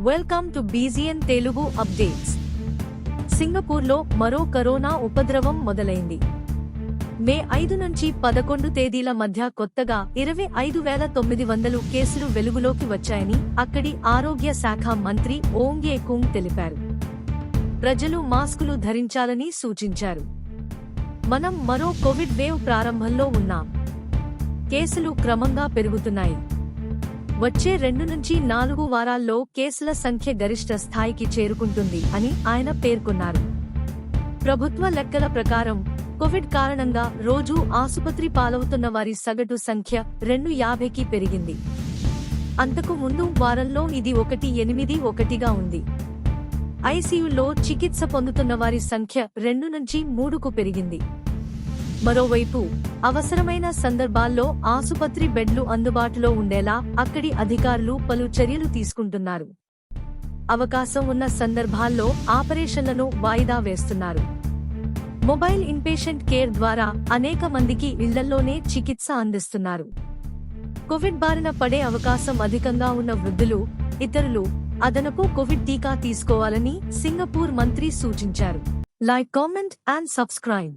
Welcome to బీజియన్ Telugu updates సింగపూర్లో మరో కరోనా ఉపద్రవం మొదలైంది. మే ఐదు నుంచి పదకొండు తేదీల మధ్య కొత్తగా ఇరవై ఐదు వేల తొమ్మిది వందలు కేసులు వెలుగులోకి వచ్చాయని అక్కడి ఆరోగ్య శాఖ మంత్రి ఓంగే కుంగ్ తెలిపారు. ప్రజలు మాస్కులు ధరించాలని సూచించారు. మనం మరో కోవిడ్ వేవ్ ప్రారంభంలో ఉన్నాం. కేసులు క్రమంగా పెరుగుతున్నాయి. వచ్చే రెండు నుంచి నాలుగు వారాల్లో కేసుల సంఖ్య గరిష్ట స్థాయికి చేరుకుంటుంది అని ఆయన పేర్కొన్నారు. ప్రభుత్వ లెక్కల ప్రకారం కోవిడ్ కారణంగా రోజూ ఆసుపత్రి పాలవుతున్న వారి సగటు సంఖ్య రెండు యాభైకి పెరిగింది. అంతకు ముందు వారంలో ఇది ఒకటి ఎనిమిది ఒకటిగా ఉంది. ఐసీయూలో చికిత్స పొందుతున్న వారి సంఖ్య రెండు నుంచి మూడుకు పెరిగింది. మరోవైపు అవసరమైన సందర్భాల్లో ఆసుపత్రి బెడ్లు అందుబాటులో ఉండేలా అక్కడి అధికారులు పలు చర్యలు తీసుకుంటున్నారు. అవకాశం ఉన్న సందర్భాల్లో ఆపరేషన్లను వాయిదా వేస్తున్నారు. మొబైల్ ఇన్పేషెంట్ కేర్ ద్వారా అనేక మందికి ఇళ్ళలోనే చికిత్స అందిస్తున్నారు. కోవిడ్ బారిన పడే అవకాశం అధికంగా ఉన్న వృద్ధులు ఇతరులు అదనపు కోవిడ్ టీకా తీసుకోవాలని సింగపూర్ మంత్రి సూచించారు. Like comment and subscribe.